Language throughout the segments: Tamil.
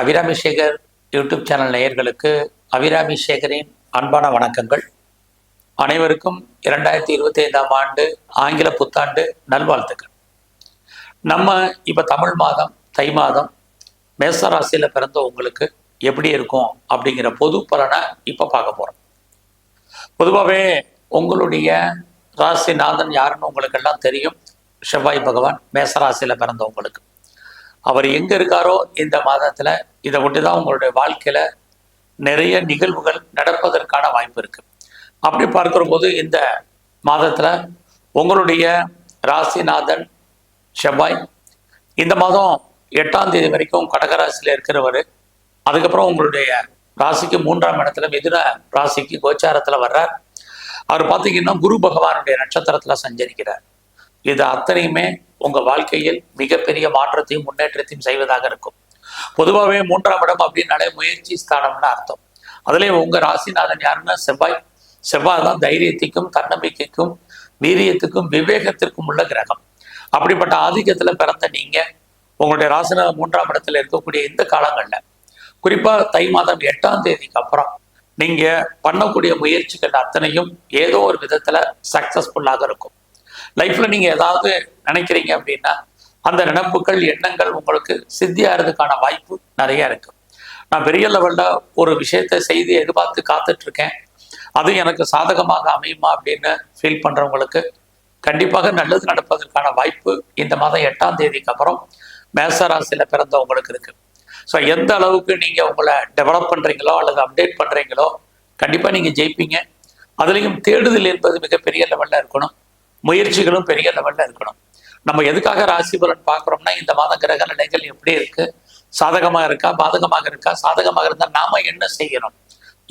அபிராமி சேகர் யூடியூப் சேனல் நேயர்களுக்கு அபிராமி சேகரின் அன்பான வணக்கங்கள். அனைவருக்கும் இரண்டாயிரத்தி இருபத்தி ஐந்தாம் ஆண்டு ஆங்கில புத்தாண்டு நல்வாழ்த்துக்கள். நம்ம இப்போ தமிழ் மாதம் தை மாதம் மேசராசியில் பிறந்த உங்களுக்கு எப்படி இருக்கும் அப்படிங்கிற பொது பலனை இப்போ பார்க்க போகிறோம் பொதுவாகவே உங்களுடைய ராசிநாதன் யாருன்னு உங்களுக்கு எல்லாம் தெரியும். செவ்வாய் பகவான் மேசராசியில் பிறந்தவங்களுக்கு. அவர் எங்கே இருக்காரோ இந்த மாதத்தில் இதை ஒட்டி தான் உங்களுடைய வாழ்க்கையில் நிறைய நிகழ்வுகள் நடப்பதற்கான வாய்ப்பு இருக்குது அப்படி பார்க்குற போது இந்த மாதத்தில் உங்களுடைய ராசிநாதன் செவ்வாய் இந்த மாதம் எட்டாம் தேதி வரைக்கும் கடகராசியில் இருக்கிறவர். அதுக்கப்புறம் உங்களுடைய ராசிக்கு மூன்றாம் இடத்துல மிதுன ராசிக்கு கோச்சாரத்தில் வர்றார். அவர் பார்த்தீங்கன்னா குரு பகவானுடைய நட்சத்திரத்தில் சஞ்சரிக்கிறார். இது அத்தனையுமே உங்க வாழ்க்கையில் மிகப்பெரிய மாற்றத்தையும் முன்னேற்றத்தையும் செய்வதாக இருக்கும். பொதுவாகவே மூன்றாம் இடம் அப்படின்னாலே முயற்சி ஸ்தானம்னு அர்த்தம். அதுலேயும் உங்க ராசிநாதன் யாருன்னா செவ்வாய். செவ்வாய் தான் தைரியத்துக்கும் தன்னம்பிக்கைக்கும் வீரியத்துக்கும் விவேகத்திற்கும் உள்ள கிரகம். அப்படிப்பட்ட ஆதிக்கத்துல பிறந்த நீங்க உங்களுடைய ராசிநாதன் மூன்றாம் இடத்துல இருக்கக்கூடிய இந்த காலங்களில் குறிப்பா தை மாதம் எட்டாம் தேதிக்கு அப்புறம் நீங்க பண்ணக்கூடிய முயற்சிகள் அத்தனையும் ஏதோ ஒரு விதத்துல சக்சஸ்ஃபுல்லாக இருக்கும். லைஃப்ல நீங்க ஏதாவது நினைக்கிறீங்க அப்படின்னா அந்த நினைப்புகள் எண்ணங்கள் உங்களுக்கு சித்தியாகிறதுக்கான வாய்ப்பு நிறைய இருக்கு. நான் பெரிய லெவல்ல ஒரு விஷயத்தை செய்து எதிர்பார்த்து காத்துட்டு இருக்கேன் அது எனக்கு சாதகமாக அமையுமா அப்படின்னு ஃபீல் பண்றவங்களுக்கு கண்டிப்பாக நல்லது நடப்பதற்கான வாய்ப்பு இந்த மாதம் எட்டாம் தேதிக்கு அப்புறம் மேசராசியில் பிறந்தவங்களுக்கு இருக்கு. ஸோ எந்த அளவுக்கு நீங்க உங்களை டெவலப் பண்றீங்களோ அல்லது அப்டேட் பண்றீங்களோ கண்டிப்பா நீங்க ஜெயிப்பீங்க. அதுலேயும் தேடுதல் என்பது மிகப்பெரிய லெவல்ல இருக்கணும். முயற்சிகளும் பெரிய லெவல்ல இருக்கணும். நம்ம எதுக்காக ராசி பலன் பார்க்குறோம்னா இந்த மாத கிரக நிலைகள் எப்படி இருக்கு? சாதகமாக இருக்கா? பாதகமாக இருக்கா? சாதகமாக இருந்தால் நாம என்ன செய்யணும்?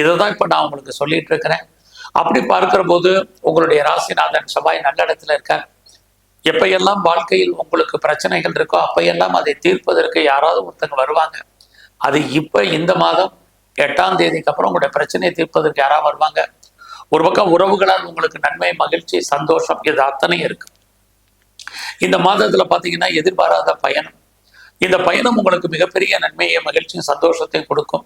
இதை தான் இப்போ நான் உங்களுக்கு சொல்லிட்டு இருக்கிறேன். அப்படி பார்க்கிற போது உங்களுடைய ராசிநாதன் செவ்வாய் நல்ல இடத்துல இருக்கார். எப்பையெல்லாம் வாழ்க்கையில் உங்களுக்கு பிரச்சனைகள் இருக்கோ அப்பையெல்லாம் அதை தீர்ப்பதற்கு யாராவது ஒருத்தங்க வருவாங்க. அது இப்போ இந்த மாதம் எட்டாம் தேதிக்கு அப்புறம் உங்களுடைய பிரச்சனையை தீர்ப்பதற்கு யாராவது வருவாங்க? ஒரு பக்கம் உறவுகளால் உங்களுக்கு நன்மை மகிழ்ச்சி சந்தோஷம் இது அத்தனையும் இருக்கு. இந்த மாதத்துல பாத்தீங்கன்னா எதிர்பாராத பயணம். இந்த பயணம் உங்களுக்கு மிகப்பெரிய நன்மையை மகிழ்ச்சியும் சந்தோஷத்தையும் கொடுக்கும்.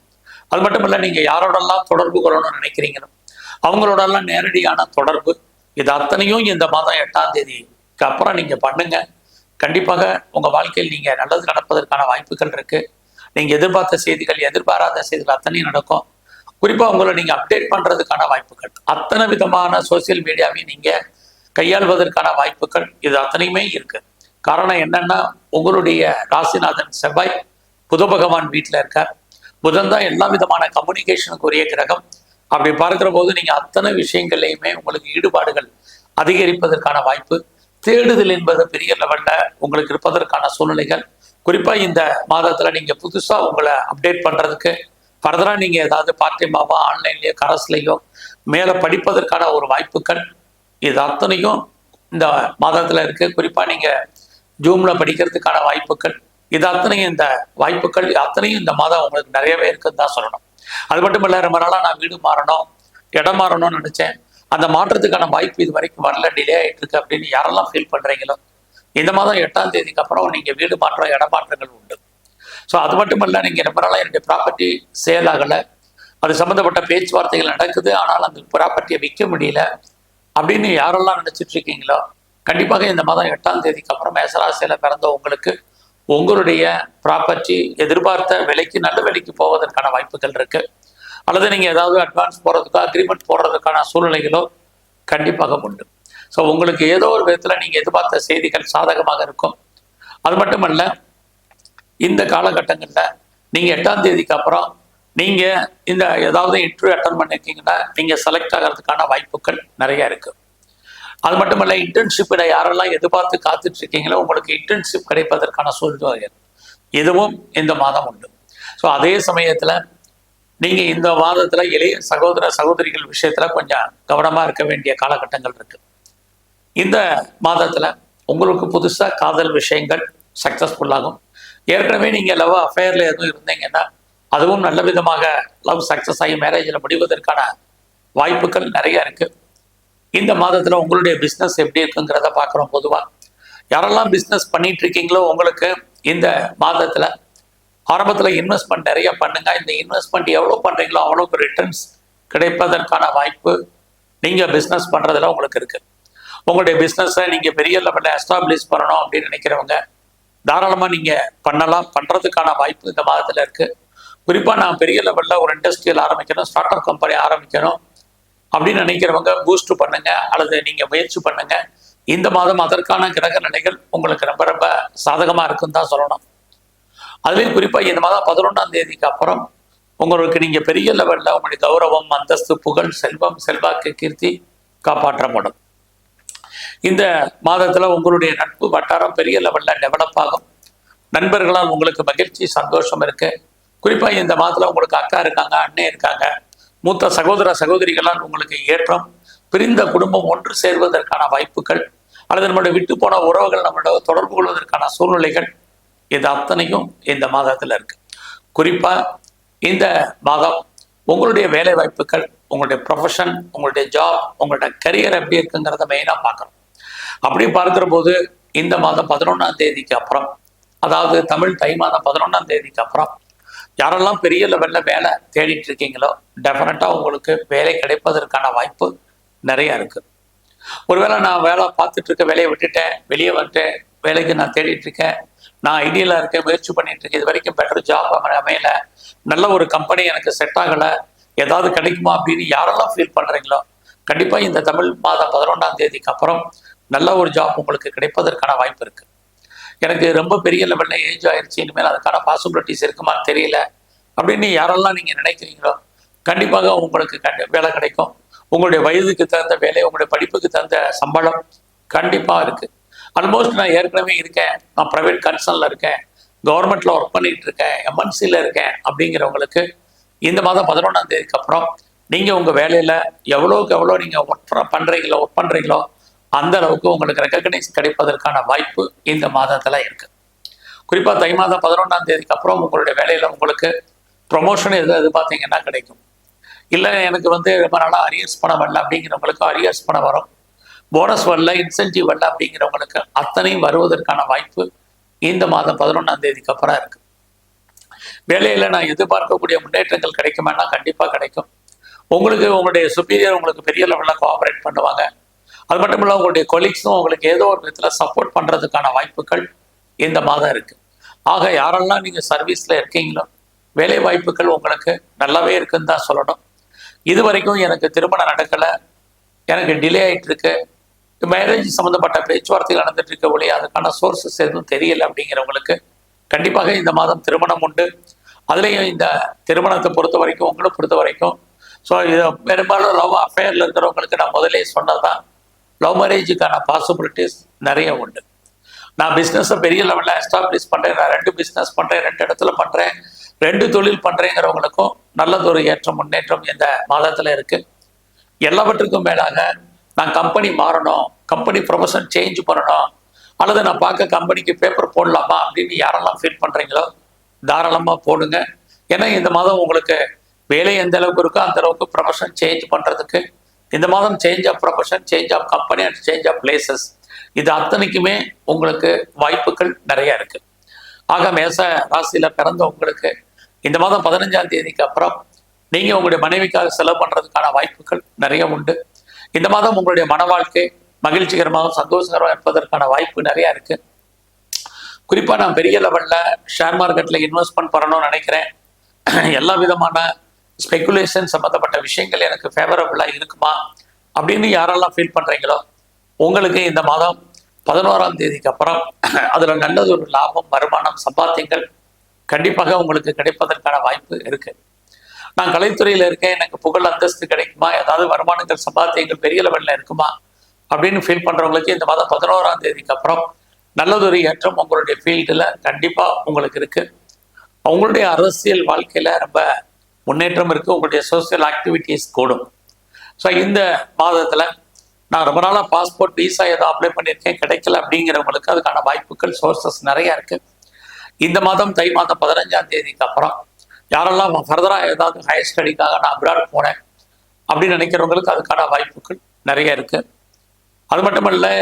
அது மட்டும் இல்ல நீங்க யாரோடெல்லாம் தொடர்பு கொள்ளணும்னு நினைக்கிறீங்களோ அவங்களோடெல்லாம் நேரடியான தொடர்பு இது அத்தனையும் இந்த மாதம் எட்டாம் தேதிக்கு அப்புறம் நீங்க பண்ணுங்க. கண்டிப்பாக உங்க வாழ்க்கையில் நீங்க நல்லது நடப்பதற்கான வாய்ப்புகள் இருக்கு. நீங்க எதிர்பார்த்த செய்திகள் எதிர்பாராத செய்திகள் அத்தனையும் நடக்கும். குறிப்பாக உங்களை நீங்கள் அப்டேட் பண்ணுறதுக்கான வாய்ப்புகள். அத்தனை விதமான சோசியல் மீடியாவையும் நீங்கள் கையாள்வதற்கான வாய்ப்புகள் இது அத்தனையுமே இருக்குது காரணம் என்னென்னா உங்களுடைய ராசிநாதன் செவ்வாய் புத பகவான் வீட்டில் இருக்கார். புதன் தான் எல்லா விதமான கம்யூனிகேஷனுக்கு உரிய கிரகம். அப்படி பார்க்கிற போது நீங்கள் அத்தனை விஷயங்கள்லையுமே உங்களுக்கு ஈடுபாடுகள் அதிகரிப்பதற்கான வாய்ப்பு. தேடுதல் என்பது பெரிய லெவலில் உங்களுக்கு இருப்பதற்கான சூழ்நிலைகள். குறிப்பாக இந்த மாதத்தில் நீங்கள் புதுசாக உங்களை அப்டேட் பண்ணுறதுக்கு ஃபர்தரா நீங்க ஏதாவது பார்ட் டைமாவோ ஆன்லைன்லயோ கரஸ்லயோ மேலே படிப்பதற்கான ஒரு வாய்ப்புகள் இது அத்தனையும் இந்த மாதத்துல இருக்கு. குறிப்பா நீங்க ஜூம்ல படிக்கிறதுக்கான வாய்ப்புகள் இது அத்தனையும் இந்த வாய்ப்புகள் அத்தனையும் இந்த மாதம் உங்களுக்கு நிறையவே இருக்குன்னு தான் சொல்லணும். அது மட்டும் இல்லை ரொம்ப நாளாக நான் வீடு மாறணும் இடம் மாறணும்னு நினைச்சேன். அந்த மாற்றத்துக்கான வாய்ப்பு இது வரைக்கும் வரல டிலே ஆயிட்டு இருக்கு அப்படின்னு யாரெல்லாம் ஃபீல் பண்றீங்களோ இந்த மாதம் எட்டாம் தேதிக்கு அப்புறம் நீங்க வீடு மாற்றம் இடமாற்றங்கள் உண்டு. ஸோ அது மட்டும் இல்லை நீங்கள் ரொம்ப நாளாக என்னுடைய ப்ராப்பர்ட்டி சேல் ஆகலை. அது சம்மந்தப்பட்ட பேச்சுவார்த்தைகள் நடக்குது. ஆனால் அந்த ப்ராப்பர்ட்டியை விற்க முடியல. அப்படின்னு யாரெல்லாம் நினச்சிட்டு இருக்கீங்களோ கண்டிப்பாக இந்த மாதம் எட்டாம் தேதிக்கு அப்புறம் மேசராசியில் பிறந்த உங்களுக்கு உங்களுடைய ப்ராப்பர்ட்டி எதிர்பார்த்த விலைக்கு நல்ல விலைக்கு போவதற்கான வாய்ப்புகள் இருக்குது அல்லது நீங்கள் ஏதாவது அட்வான்ஸ் போடுறதுக்கோ அக்ரிமெண்ட் போடுறதுக்கான சூழ்நிலைகளோ கண்டிப்பாக உண்டு. ஸோ உங்களுக்கு ஏதோ ஒரு விதத்தில் நீங்கள் எதிர்பார்த்த செய்திகள் சாதகமாக இருக்கும். அது மட்டுமல்ல இந்த காலகட்டங்களில் நீங்கள் எட்டாம் தேதிக்கு அப்புறம் நீங்கள் இந்த ஏதாவது இன்டர்வியூ அட்டன் பண்ணியிருக்கீங்கன்னா நீங்கள் செலக்ட் ஆகிறதுக்கான வாய்ப்புகள் நிறைய இருக்குது அது மட்டுமல்ல இன்டர்ன்ஷிப்பில் யாரெல்லாம் எதிர்பார்த்து காத்துட்ருக்கீங்களோ உங்களுக்கு இன்டர்ன்ஷிப் கிடைப்பதற்கான சூழ்நிலை இதுவும் இந்த மாதம் உண்டு. ஸோ அதே சமயத்தில் நீங்கள் இந்த மாதத்தில் இளைய சகோதர சகோதரிகள் விஷயத்தில் கொஞ்சம் கவனமாக இருக்க வேண்டிய காலகட்டங்கள் இருக்குது இந்த மாதத்தில் உங்களுக்கு புதுசாக காதல் விஷயங்கள் சக்ஸஸ்ஃபுல்லாகும் ஏற்கனவே நீங்கள் லவ் அஃபேரில் எதுவும் இருந்தீங்கன்னா அதுவும் நல்ல விதமாக லவ் சக்ஸஸ் ஆகி மேரேஜில் முடிவதற்கான வாய்ப்புகள் நிறைய இருக்கு. இந்த மாதத்தில் உங்களுடைய பிஸ்னஸ் எப்படி இருக்குங்கிறத பார்க்குறோம் பொதுவாக யாரெல்லாம் பிஸ்னஸ் பண்ணிட்டு இருக்கீங்களோ உங்களுக்கு இந்த மாதத்தில் ஆரம்பத்தில் இன்வெஸ்ட்மெண்ட் நிறைய பண்ணுங்க. இந்த இன்வெஸ்ட்மெண்ட் எவ்வளோ பண்ணுறீங்களோ அவ்வளோக்கு ரிட்டர்ன்ஸ் கிடைப்பதற்கான வாய்ப்பு நீங்கள் பிஸ்னஸ் பண்ணுறதுல உங்களுக்கு இருக்குது உங்களுடைய பிஸ்னஸை நீங்கள் பெரிய லெவலில் எஸ்டாப்ளிஷ் பண்ணணும் அப்படின்னு நினைக்கிறவங்க தாராளமாக நீங்கள் பண்ணலாம். பண்ணுறதுக்கான வாய்ப்பு இந்த மாதத்தில் இருக்குது குறிப்பாக நான் பெரிய லெவலில் ஒரு இண்டஸ்ட்ரியல் ஆரம்பிக்கணும் ஸ்டார்ட் அப் கம்பெனி ஆரம்பிக்கணும் அப்படின்னு நினைக்கிறவங்க பூஸ்ட் பண்ணுங்க அல்லது நீங்கள் முயற்சி பண்ணுங்க. இந்த மாதம் அதற்கான கிரக நிலைகள் உங்களுக்கு ரொம்ப ரொம்ப சாதகமாக இருக்குன்னு தான் சொல்லணும். அதுலேயும் குறிப்பாக இந்த மாதம் பதினொன்றாம் தேதிக்கு அப்புறம் உங்களுக்கு நீங்கள் பெரிய லெவலில் உங்களுடைய கௌரவம் அந்தஸ்து புகழ் செல்வம் செல்வாக்கு கீர்த்தி காப்பாற்றப்படும். இந்த மாதத்தில் உங்களுடைய நட்பு வட்டாரம் பெரிய லெவலில் டெவலப் ஆகும். நண்பர்களால் உங்களுக்கு மகிழ்ச்சி சந்தோஷம் இருக்கு. குறிப்பாக இந்த மாதத்தில் உங்களுக்கு அக்கா இருக்காங்க அண்ணன் இருக்காங்க. மூத்த சகோதர சகோதரிகளால் உங்களுக்கு ஏற்றம். பிரிந்த குடும்பம் ஒன்று சேர்வதற்கான வாய்ப்புகள். அல்லது நம்மளுடைய விட்டு போன உறவுகள் நம்மளோட தொடர்பு கொள்வதற்கான சூழ்நிலைகள் இது அத்தனையும் இந்த மாதத்தில் இருக்கு. குறிப்பா இந்த மாதம் உங்களுடைய வேலை வாய்ப்புகள் உங்களுடைய ப்ரொஃபஷன் உங்களுடைய ஜாப் உங்களுடைய கரியர் எப்படி இருக்குங்கிறத மெயினாக பார்க்கணும். அப்படி பார்க்கிற போது இந்த மாதம் பதினொன்றாம் தேதிக்கு அப்புறம் அதாவது தமிழ் தை மாதம் பதினொன்றாம் தேதிக்கு அப்புறம் யாரெல்லாம் பெரிய லெவலில் வேலை தேடிட்டு இருக்கீங்களோ டெஃபினட்டாக உங்களுக்கு வேலை கிடைப்பதற்கான வாய்ப்பு நிறைய இருக்கு. ஒருவேளை நான் வேலை பார்த்துட்டு இருக்க வேலையை விட்டுட்டேன் வெளியே வந்துட்டேன் வேலைக்கு நான் தேடிட்டு இருக்கேன் நான் ஐடியில் இருக்கேன் முயற்சி பண்ணிட்டு இருக்கேன் இது வரைக்கும் பெட்டர் ஜாப் அமையல நல்ல ஒரு கம்பெனி எனக்கு செட் ஆகலை ஏதாவது கிடைக்குமா அப்படின்னு யாரெல்லாம் ஃபீல் பண்ணுறீங்களோ கண்டிப்பாக இந்த தமிழ் மாதம் பதினொன்றாம் தேதிக்கு அப்புறம் நல்ல ஒரு ஜாப் உங்களுக்கு கிடைப்பதற்கான வாய்ப்பு இருக்கு. எனக்கு ரொம்ப பெரிய லெவலில் ஏஜ் ஆயிடுச்சு இனிமேல் அதுக்கான பாசிபிலிட்டிஸ் இருக்குமான்னு தெரியல. அப்படின்னு யாரெல்லாம் நீங்கள் நினைக்கிறீங்களோ கண்டிப்பாக உங்களுக்கு கண்டி வேலை கிடைக்கும். உங்களுடைய வயதுக்கு தகுந்த வேலை உங்களுடைய படிப்புக்கு தகுந்த சம்பளம் கண்டிப்பாக இருக்குது ஆல்மோஸ்ட் நான் ஏற்கனவே இருக்கேன். நான் ப்ரைவேட் கன்சர்னில் இருக்கேன். கவர்மெண்ட்டில் ஒர்க் பண்ணிகிட்டு இருக்கேன். எம்என்சியில் இருக்கேன். அப்படிங்கிறவங்களுக்கு இந்த மாதம் பதினொன்றாம் தேதிக்கு அப்புறம் நீங்கள் உங்கள் வேலையில் எவ்வளோக்கு எவ்வளோ நீங்கள் ஒர்க் பண்ணுறீங்களோ ஒர்க் பண்ணுறீங்களோ அந்த அளவுக்கு உங்களுக்கு ரெக்கக்னைஸ் கிடைப்பதற்கான வாய்ப்பு இந்த மாதத்தில் இருக்கு. குறிப்பாக தை மாதம் பதினொன்றாம் தேதிக்கு அப்புறம் உங்களுடைய வேலையில் உங்களுக்கு ப்ரொமோஷன் எது எது பார்த்தீங்கன்னா கிடைக்கும். இல்லை எனக்கு வந்து ரொம்ப நாளாக அரியர்ஸ் பணம் வரல அப்படிங்கிறவங்களுக்கு அரியர்ஸ் பணம் வரும். போனஸ் வரல இன்சென்டிவ் வரல அப்படிங்கிறவங்களுக்கு அத்தனையும் வருவதற்கான வாய்ப்பு இந்த மாதம் பதினொன்றாம் தேதிக்கு அப்புறம் இருக்கு. வேலையில் நான் எதிர்பார்க்கக்கூடிய முன்னேற்றங்கள் கிடைக்குமானா கண்டிப்பாக கிடைக்கும். உங்களுக்கு உங்களுடைய சுப்பீரியர் உங்களுக்கு பெரிய லெவலில் கோஆபரேட் பண்ணுவாங்க. அது மட்டும் இல்லை உங்களுடைய கொலீக்ஸும் உங்களுக்கு ஏதோ ஒரு விதத்தில் சப்போர்ட் பண்ணுறதுக்கான வாய்ப்புகள் இந்த மாதம் இருக்குது ஆக யாரெல்லாம் நீங்கள் சர்வீஸில் இருக்கீங்களோ வேலை வாய்ப்புகள் உங்களுக்கு நல்லாவே இருக்குன்னு தான் சொல்லணும். இது வரைக்கும் எனக்கு திருமணம் நடக்கலை எனக்கு டிலே ஆகிட்டு இருக்கு மேரேஜ் சம்மந்தப்பட்ட பேச்சுவார்த்தைகள் நடந்துட்டு இருக்க ஒழிய அதுக்கான சோர்சஸ் எதுவும் தெரியல அப்படிங்கிறவங்களுக்கு கண்டிப்பாக இந்த மாதம் திருமணம் உண்டு. அதுலேயும் இந்த திருமணத்தை பொறுத்த வரைக்கும் உங்களை பொறுத்த வரைக்கும் ஸோ இது பெரும்பாலும் லவ் அஃபேரில் இருக்கிறவங்களுக்கு நான் முதலே சொன்னதான் லவ் மேரேஜுக்கான பாசிபிலிட்டிஸ் நிறைய உண்டு. நான் பிஸ்னஸை பெரிய லெவலில் எஸ்டாப்ளிஷ் பண்ணுறேன் நான் ரெண்டு பிஸ்னஸ் பண்ணுறேன் ரெண்டு இடத்துல பண்ணுறேன் ரெண்டு தொழில் பண்ணுறேங்கிறவங்களுக்கும் நல்லதொரு ஏற்றம் முன்னேற்றம் இந்த மாதத்தில் இருக்குது எல்லாவற்றுக்கும் மேலாக நான் கம்பெனி மாறணும் கம்பெனி ப்ரொமோஷன் சேஞ்ச் பண்ணணும் அல்லது நான் பார்க்க கம்பெனிக்கு பேப்பர் போடலாமா அப்படின்னு யாரெல்லாம் ஃபீல் பண்ணுறீங்களோ தாராளமாக போடுங்க. ஏன்னா இந்த மாதம் உங்களுக்கு வேலை எந்த அளவுக்கு இருக்கோ அந்த அளவுக்கு ப்ரொஃபஷன் சேஞ்ச் பண்ணுறதுக்கு இந்த மாதம் change of profession change of company and change of places இது அத்தனைக்குமே உங்களுக்கு வாய்ப்புகள் நிறைய இருக்கு. ஆக மேச ராசியில பிறந்த உங்களுக்கு இந்த மாதம் பதினஞ்சாம் தேதிக்கு அப்புறம் நீங்க உங்களுடைய மனைவிக்காக செலவு பண்றதுக்கான வாய்ப்புகள் நிறைய உண்டு. இந்த மாதம் உங்களுடைய மன வாழ்க்கை மகிழ்ச்சிகரமாகவும் சந்தோஷகரமாக இருப்பதற்கான வாய்ப்பு நிறைய இருக்கு. குறிப்பா நான் பெரிய லெவல்ல ஷேர் மார்க்கெட்ல இன்வெஸ்ட்மெண்ட் பண்ணணும்னு நினைக்கிறேன். எல்லா விதமான ஸ்பெகுலேஷன் சம்மந்தப்பட்ட விஷயங்கள் எனக்கு ஃபேவரபுளாக இருக்குமா அப்படின்னு யாரெல்லாம் ஃபீல் பண்ணுறீங்களோ உங்களுக்கு இந்த மாதம் பதினோராம் தேதிக்கு அப்புறம் அதில் நல்லது ஒரு லாபம் வருமானம் சம்பாத்தியங்கள் கண்டிப்பாக உங்களுக்கு கிடைப்பதற்கான வாய்ப்பு இருக்குது நான் கலைத்துறையில் இருக்கேன் எனக்கு புகழ் அந்தஸ்து கிடைக்குமா? ஏதாவது வருமானங்கள் சம்பாத்தியங்கள் பெரிய லெவலில் இருக்குமா? அப்படின்னு ஃபீல் பண்ணுறவங்களுக்கு இந்த மாதம் பதினோராம் தேதிக்கு அப்புறம் நல்லதொரு ஏற்றம் உங்களுடைய ஃபீல்டில் கண்டிப்பாக உங்களுக்கு இருக்குது அவங்களுடைய அரசியல் வாழ்க்கையில் ரொம்ப முன்னேற்றம் இருக்குது உங்களுடைய சோசியல் ஆக்டிவிட்டீஸ் கூடும். ஸோ இந்த மாதத்தில் நான் ரொம்ப நாளாக பாஸ்போர்ட் விசா ஏதோ அப்ளை பண்ணியிருக்கேன் கிடைக்கல அப்படிங்கிறவங்களுக்கு அதுக்கான வாய்ப்புகள் சோர்சஸ் நிறையா இருக்குது இந்த மாதம் தை மாதம் பதினஞ்சாம் தேதிக்கு அப்புறம் யாரெல்லாம் ஃபர்தராக ஏதாவது ஹையர் ஸ்டடிக்காக நான் அப்ராட் போனேன் அப்படின்னு நினைக்கிறவங்களுக்கு அதுக்கான வாய்ப்புகள் நிறைய இருக்குது அது மட்டும் இல்லை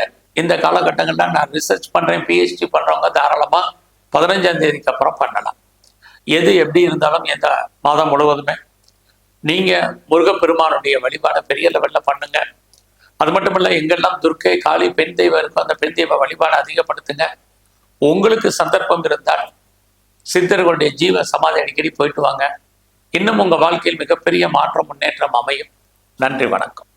இந்த காலகட்டங்களில் நான் ரிசர்ச் பண்ணுறேன் பிஹெச்டி பண்ணுறவங்க தாராளமாக பதினஞ்சாம் தேதிக்கு அப்புறம் பண்ணலாம். எது எப்படி இருந்தாலும் இந்த மாதம் முழுவதுமே நீங்கள் முருகப்பெருமானுடைய வழிபாடை பெரிய லெவல்ல பண்ணுங்க. அது மட்டும் இல்லை எங்கெல்லாம் துர்க்கை காளி பெண் தெய்வம் இருக்கோ அந்த பெண் தெய்வ வழிபாடை அதிகப்படுத்துங்க. உங்களுக்கு சந்தர்ப்பம் இருந்தால் சித்தர்களுடைய ஜீவ சமாதி அடிக்கடி போயிட்டு வாங்க. இன்னும் உங்கள் வாழ்க்கையில் மிகப்பெரிய மாற்றம் முன்னேற்றம் அமையும். நன்றி வணக்கம்.